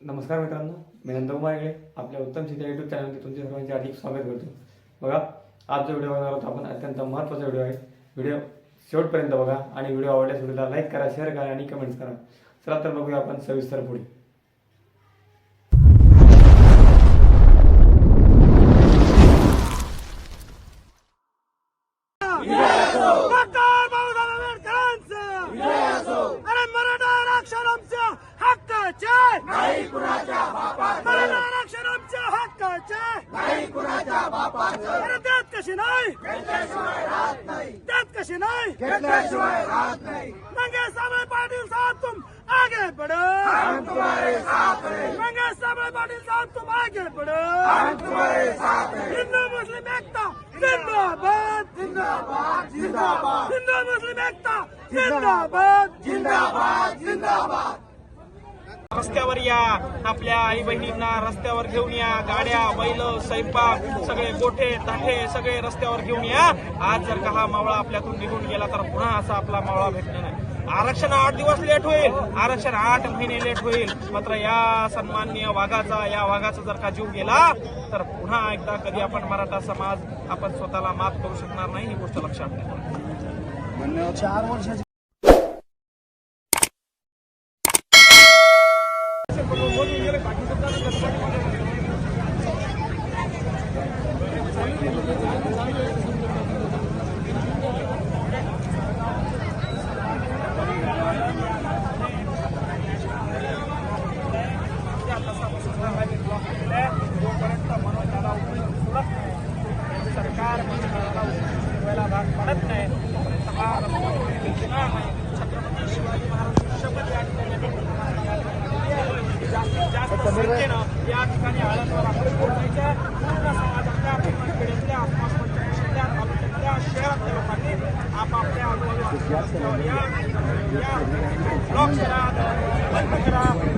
नमस्कार मित्रांनो मी नंदकुमार हेगडे आपल्या उत्तम शिक्षा युट्यूब चॅनलमध्ये तुमचे सर्वांचे हार्दिक स्वागत करतो. बघा आज जो व्हिडिओ बघणार आहोत आपण अत्यंत महत्त्वाचा व्हिडिओ आहे. व्हिडिओ शेवटपर्यंत बघा आणि व्हिडिओ आवडल्यास व्हिडिओला लाईक करा शेअर करा आणि कमेंट्स करा. चला तर बघूया आपण सविस्तर पुढे. देत कशी नाही? देत कशी नाही? मंगेश साबळे पाटील साहब तुम आगे बढ़ो. मंगेश साबळे पाटील साहब तुम आगे बढ़ो. हिंदू मुस्लिम एकता जिंदाबाद. जिंदाबाद हिंदू मुस्लिम एकता जिंदाबाद. जिंदाबाद. रस्त्यावर या. आपल्या आई बहिणींना रस्त्यावर घेऊन या. गाड्या बैल स्वयंपाक सगळे गोठे ताठे सगळे रस्त्यावर घेऊन या. आज जर का हा मावळा आपल्यातून निघून गेला तर पुन्हा असा आपला मावळा भेटणार नाही आरक्षण आठ दिवस लेट होईल. आरक्षण आठ महिने लेट होईल. मात्र या सन्माननीय वाघाचा या वाघाचा जर का जीव गेला तर पुन्हा एकदा कधी आपण मराठा समाज आपण स्वतःला मात करू शकणार नाही ही गोष्ट लक्षात ठेवा. चार वर्षाची सरकार मनोजाला उघडून फिरवायला भाग पडत नाही Ja, it out.